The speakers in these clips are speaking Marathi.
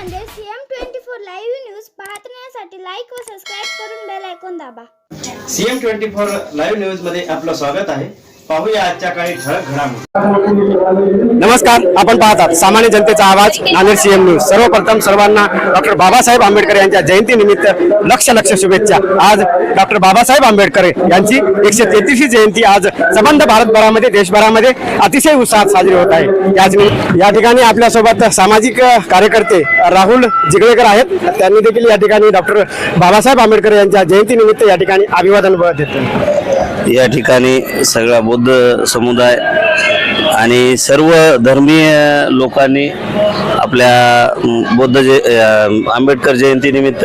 Nanded CM twenty four live news पाहण्यासाठी लाईक व सबस्क्राईब करून बेल ऐकून दाबा. सीएम ट्वेंटी फोर लाईव्ह न्यूजमध्ये आपलं स्वागत आहे. पाहूया आजच्या काही ठळक घडामोडी. नमस्कार आपण पाहतात सामान्य जनतेचा आवाज नांदेड सीएम न्यूज सर्वप्रथम सर्वांना डॉक्टर बाबासाहेब आंबेडकर यांच्या जयंती निमित्त लक्ष लक्ष शुभेच्छा. आज डॉक्टर बाबासाहेब आंबेडकर यांची एकशे तेहतीसवी जयंती आज संबंध भारतभरामध्ये देशभरामध्ये अतिशय उत्साहात साजरी होत आहे. याच या ठिकाणी आपल्यासोबत सामाजिक कार्यकर्ते राहुल जिगळेकर आहेत. त्यांनी देखील या ठिकाणी डॉक्टर बाबासाहेब आंबेडकर यांच्या जयंती निमित्त या ठिकाणी अभिवादन देतो या ठिकाणी सगळा बौद्ध समुदाय आणि सर्व धर्मीय लोकांनी आपल्या बुद्ध जय अं, आंबेडकर जयंतीनिमित्त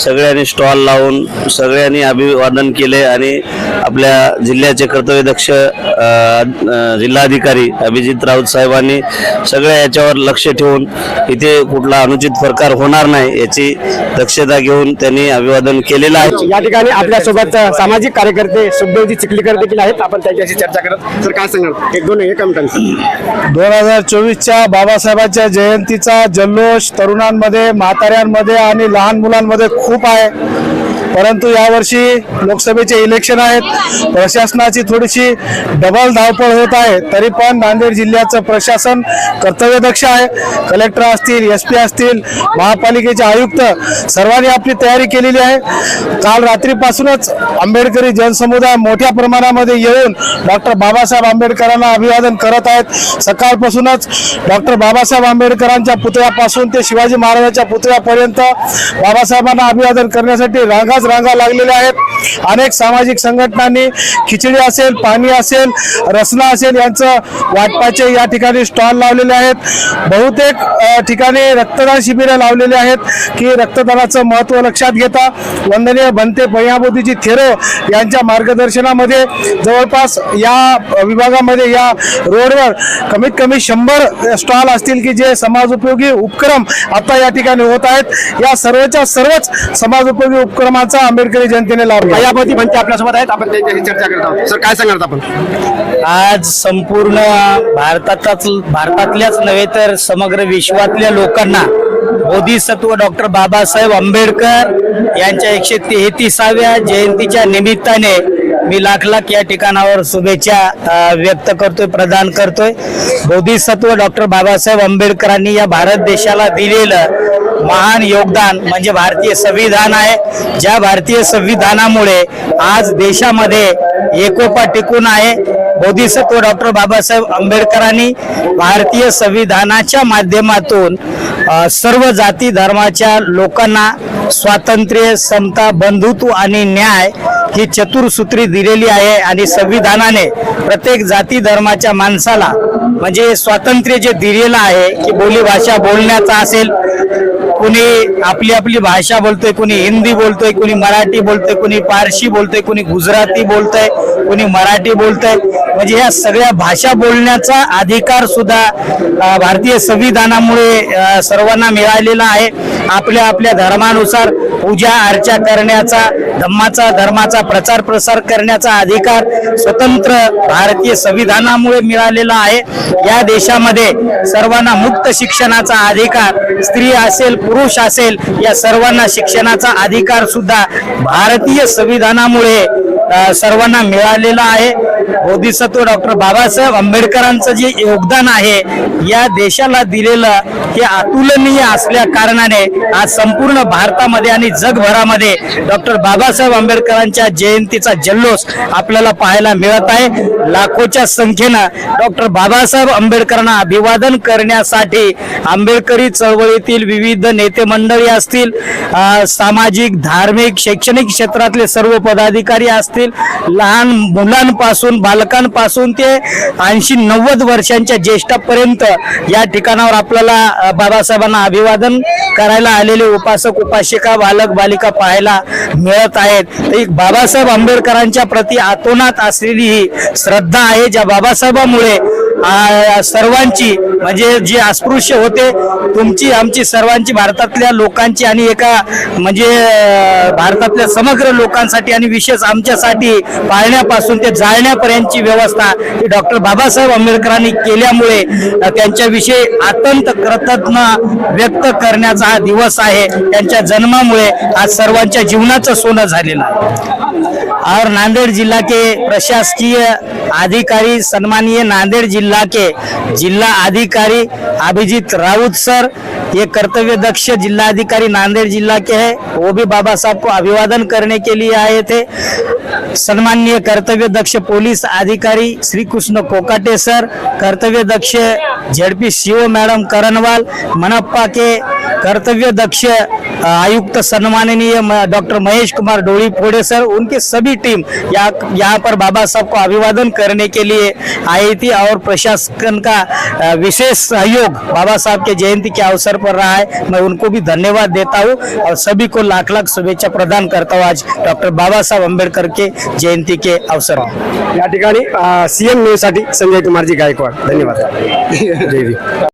सगळ्यांनी स्टॉल लावून सगळ्यांनी अभिवादन केले आणि आपल्या जिल्ह्याचे कर्तव्यदक्ष जिल्हाधिकारी अभिजित राऊत साहेबांनी सगळ्या याच्यावर लक्ष ठेवून इथे कुठला अनुचित प्रकार होणार नाही याची दक्षता घेऊन त्यांनी अभिवादन केलेलं आहे. या ठिकाणी आपल्यासोबत अ, सामाजिक कार्यकर्ते सुखदेवजी चिखलीकर देखील आहेत. आपण त्यांच्याशी चर्चा करत तर काय सांगाल? एक दोन एक दोन हजार चोवीसच्या बाबासाहेबांच्या क्रांतीचा जल्लोष तरुणांमध्ये म्हाताऱ्यांमध्ये आणि लहान मुलांमध्ये खूप आहे. परंतु यावर्षी लोकसभेचे इलेक्शन आहेत. प्रशासनाची थोडीशी डबल धावपळ होत आहे. तरी पण नांदेड जिल्ह्याचं प्रशासन कर्तव्यदक्ष आहे. कलेक्टर असतील एस पी असतील महापालिकेचे आयुक्त सर्वांनी आपली तयारी केलेली आहे. काल रात्रीपासूनच आंबेडकरी जनसमुदाय मोठ्या प्रमाणामध्ये येऊन डॉक्टर बाबासाहेब आंबेडकरांना अभिवादन करत आहेत. सकाळपासूनच डॉक्टर बाबासाहेब आंबेडकरांच्या पुतळ्यापासून ते शिवाजी महाराजांच्या पुतळ्यापर्यंत बाबासाहेबांना अभिवादन करण्यासाठी आज रांगा लागलेल्या आहेत. अनेक सामाजिक संघटनांनी खिचडी असेल पाणी असेल रसना असेल यांचं वाटपाचे या ठिकाणी स्टॉल लावलेले आहेत. बहुतेक ठिकाणी रक्तदान शिबिरं लावलेली आहेत की रक्तदानाचं महत्त्व लक्षात घेता वंदनीय बनते भैयाबोधीजी थेरो यांच्या मार्गदर्शनामध्ये जवळपास या विभागामध्ये या रोडवर कमीत कमी शंभर स्टॉल असतील की जे समाजोपयोगी उपक्रम आता या ठिकाणी होत आहेत. या सर्वच्या सर्वच समाजोपयोगी उपक्रमाचा आंबेडकरी जनतेने लाभ घेतला. मायावती म्हणते आपल्यासोबत आहेत. आपण त्यांच्याशी चर्चा करत आहोत. सर काय सांगणार आपण? आज संपूर्ण भारतातच भारतातल्याच नव्हे तर समग्र विश्वातल्या लोकांना बोधिसत्व डॉक्टर बाबासाहेब आंबेडकर यांच्या एकशे तेहतीसाव्या जयंतीच्या निमित्ताने मी लाख लाख या ठिकाणावर शुभेच्छा अ, व्यक्त करतोय प्रदान करतोय. बोधिसत्व डॉक्टर बाबासाहेब आंबेडकरांनी या भारत देशाला दिलेलं महान योगदान म्हणजे भारतीय संविधान आहे. ज्या भारतीय संविधानामुळे आज देशामध्ये एकोपा टिकून आहे. बोधिसत्व डॉक्टर बाबासाहेब आंबेडकरांनी भारतीय संविधानाच्या माध्यमातून सर्व जाती धर्माच्या लोकांना स्वातंत्र्य समता बंधुत्व आणि न्याय ही चतुर्सूत्री दिलेली आहे आणि संविधानाने प्रत्येक जाती धर्माच्या माणसाला म्हणजे स्वातंत्र्य जे दिलेलं आहे की बोली भाषा बोलण्याचा असेल कुणी आपली आपली भाषा बोलतोय कुणी हिंदी बोलतोय कुणी मराठी बोलतोय कुणी पारशी बोलतोय कुणी गुजराती बोलतोय कुणी मराठी बोलतोय. म्हणजे ह्या सगळ्या भाषा बोलण्याचा अधिकार सुद्धा भारतीय संविधानामुळे सर्वांना मिळालेला आहे. आपल्या आपल्या धर्मानुसार पूजा अर्चा करण्याचा धम्माचा धर्माचा प्रचार प्रसार करण्याचा अधिकार स्वतंत्र भारतीय संविधानामुळे मिळालेला आहे. या देशामध्ये सर्वांना मुक्त शिक्षणाचा अधिकार स्त्री असेल पुरुष असेल या सर्वांना शिक्षणाचा अधिकार सुद्धा भारतीय संविधानामुळे सर्वांना मिळालेला आहे. बोधिसत्व डॉक्टर बाबासाहेब आंबेडकरांचं जे योगदान आहे या देशाला दिलेलं हे अतुलनीय असल्या कारणाने आज संपूर्ण भारतामध्ये आणि जगभरामध्ये डॉक्टर बाबासाहेब आंबेडकरांच्या जयंतीचा जल्लोष आपल्याला पाहायला मिळत आहे. लाखोच्या संख्येनं डॉक्टर बाबासाहेब आंबेडकरांना अभिवादन करण्यासाठी आंबेडकरी चळवळीतील विविध नेते मंडळी असतील सामाजिक धार्मिक शैक्षणिक क्षेत्रातले सर्व पदाधिकारी असतील लहान मुलांपासून बालकांपासून ते ऐंशी नव्वद वर्षांच्या ज्येष्ठापर्यंत या ठिकाणावर आपल्याला बाबासाहेबांना अभिवादन करायला आलेले उपासक उपासिका बालक बालिका पाहायला मिळत आहेत. एक बाबासाहेब आंबेडकरांच्या प्रती आतोनात असलेली ही श्रद्धा आहे ज्या बाबासाहेबामुळे सर्वांची म्हणजे जे अस्पृश्य होते तुमची आमची सर्वांची भारतातल्या लोकांची आणि एका म्हणजे भारतातल्या समग्र लोकांसाठी आणि विशेष आमच्यासाठी पाळण्यापासून ते जाळण्यापर्यंतची व्यवस्था ही डॉक्टर बाबासाहेब आंबेडकरांनी केल्यामुळे त्यांच्याविषयी अत्यंत कृतज्ञ व्यक्त करण्याचा हा दिवस आहे. त्यांच्या जन्मामुळे आज सर्वांच्या जीवनाचं सोनं झालेलं आहे. और नांदेड़ जिला के प्रशासकीय अधिकारी सम्मानीय नांदेड़ जिला के जिला अधिकारी अभिजीत राउत सर ये कर्तव्य दक्ष जिला अधिकारी नांदेड़ जिला के हैं। वो भी बाबा साहब को अभिवादन करने के लिए आए थे। सम्मानीय कर्तव्य दक्ष पुलिस अधिकारी श्री कृष्ण कोकाटे सर कर्तव्य दक्ष झेडपी सीओ मैडम करणवाल मनप्पा के कर्तव्य दक्ष आयुक्त सम्माननीय म- डॉक्टर महेश कुमार डोली फोड़े सर उनके सभी टीम यहाँ यहाँ पर बाबा साहब को अभिवादन करने के लिए आई थी और प्रशासन का विशेष सहयोग बाबा साहब के जयंती के अवसर पर रहा है। मैं उनको भी धन्यवाद देता हूँ और सभी को लाख लाख शुभेच्छा प्रदान करता हूँ आज डॉक्टर बाबा साहब अम्बेडकर के जयंती के अवसर पर। या ठिकाणी सीएम न्यूजसाठी संजय कुमारजी गायकवाड धन्यवाद.